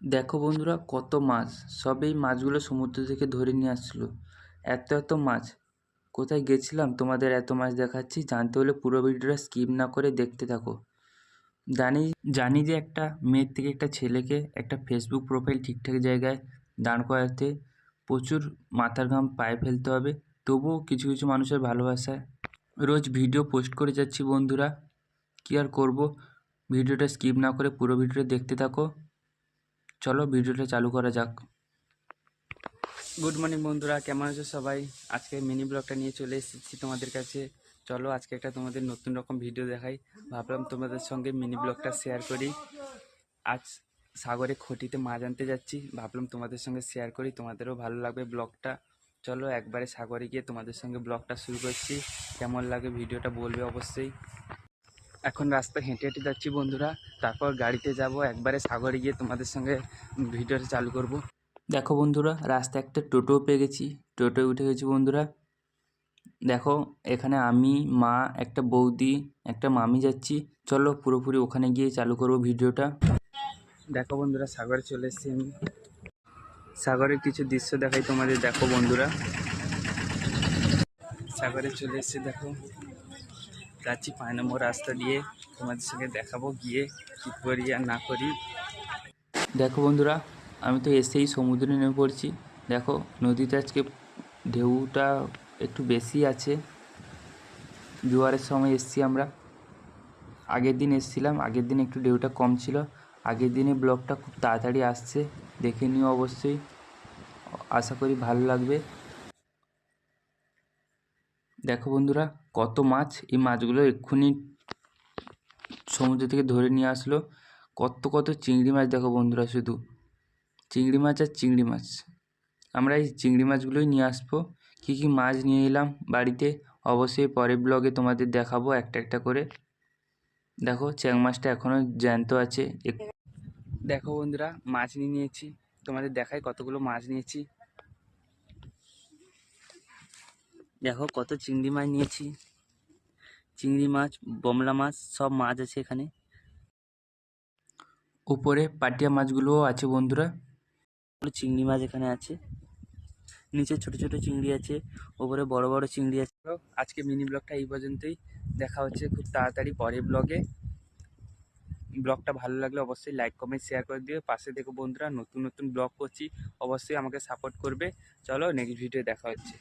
দেখো বন্ধুরা কত মাছ। সব এই মাছগুলো সমুদ্র থেকে ধরে নিয়ে আসছিল। এত এত মাছ। কোথায় গেছিলাম? তোমাদের এত মাছ দেখাচ্ছি। জানতে হলে পুরো ভিডিওটা স্কিপ না করে দেখতে থাকো। জানি জানি যে একটা মেয়ের থেকে একটা ছেলেকে একটা ফেসবুক প্রোফাইল ঠিকঠাক জায়গায় দাঁড় করাতে প্রচুর মাথার ঘাম পায়ে ফেলতে হবে। তবুও কিছু কিছু মানুষের ভালোবাসায় রোজ ভিডিও পোস্ট করে যাচ্ছি বন্ধুরা। কী আর করব? ভিডিওটা স্কিপ না করে পুরো ভিডিওটা দেখতে থাকো। চলো ভিডিওটা চালু করা যাক। গুড মর্নিং বন্ধুরা, কেমন আছো সবাই? আজকে মিনি ব্লগটা নিয়ে চলে এসেছি তোমাদের কাছে। চলো আজকে একটা তোমাদের নতুন রকম ভিডিও দেখাই। ভাবলাম তোমাদের সঙ্গে মিনি ব্লগটা শেয়ার করি। আজ সাগরে খটিতে মাছ আনতে যাচ্ছি। ভাবলাম তোমাদের সঙ্গে শেয়ার করি, তোমাদেরও ভালো লাগবে ব্লগটা চলো একবারে সাগরে গিয়ে তোমাদের সঙ্গে ব্লগটা শুরু করছি। কেমন লাগে ভিডিওটা বলবে অবশ্যই। এখন রাস্তা হেঁটে হেঁটে যাচ্ছি বন্ধুরা। তারপর গাড়িতে যাব, একবারে সাগরে গিয়ে তোমাদের সঙ্গে ভিডিওটা চালু করব। দেখো বন্ধুরা, রাস্তায় একটা টোটো পেয়ে গেছি। টোটোয় উঠে গেছি বন্ধুরা। দেখো, এখানে আমি, মা, একটা বৌদি, একটা মামি যাচ্ছি। চলো পুরোপুরি ওখানে গিয়ে চালু করব ভিডিওটা। দেখো বন্ধুরা, সাগরে চলে এসেছি আমি। সাগরের কিছু দৃশ্য দেখাই তোমাদের। দেখো বন্ধুরা। সাগরে চলে এসেছি, দেখো। যাচ্ছি পাঁচ নম্বর রাস্তা দিয়ে। তোমাদের সঙ্গে দেখাবো গিয়ে কী করি আর না করি। দেখো বন্ধুরা, আমি তো এসেই সমুদ্রে নেমে পড়ছি। দেখো, নদীতে আজকে ঢেউটা একটু বেশি আছে। জোয়ারের সময় এসছি আমরা। আগের দিন এসছিলাম, আগের দিন একটু ঢেউটা কম ছিল। আগের দিনে ব্লগটা খুব তাড়াতাড়ি আসছে, দেখে নিও অবশ্যই। আশা করি ভালো লাগবে। দেখো বন্ধুরা, কত মাছ এই মাছগুলো এক্ষুনি সমুদ্র থেকে ধরে নিয়ে আসলো। কত কত চিংড়ি মাছ দেখো বন্ধুরা শুধু। চিংড়ি মাছ আর চিংড়ি মাছ। আমরা এই চিংড়ি মাছগুলোই নিয়ে আসব। কী কী মাছ নিয়ে এলাম বাড়িতে, অবশ্যই পরের ব্লগে তোমাদের দেখাবো একটা একটা করে। দেখো, চ্যাং মাছটা এখনও জ্যান্ত আছে। দেখো বন্ধুরা, মাছ নিয়ে নিয়েছি। তোমাদের দেখাই কতগুলো মাছ নিয়েছি। দেখো কত চিংড়ি মাছ নিয়েছি। চিংড়ি মাছ বমলা মাছ সব মাছ আছে এখানে। উপরে পাটিয়া মাছগুলোও আছে বন্ধুরা। চিংড়ি মাছ এখানে আছে। নিচে ছোট ছোট চিংড়ি আছে উপরে বড় বড় চিংড়ি আছে। আজকে মিনি ব্লগটা এই পর্যন্তই। দেখা হচ্ছে খুব তাড়াতাড়ি পরের ব্লগে ব্লগটা ভালো লাগলে অবশ্যই লাইক কমেন্ট শেয়ার করে দিও। পাশে দেখো বন্ধুরা নতুন নতুন ব্লগ করছি। অবশ্যই আমাকে সাপোর্ট করবে। চলো নেক্সট ভিডিও দেখা হচ্ছে।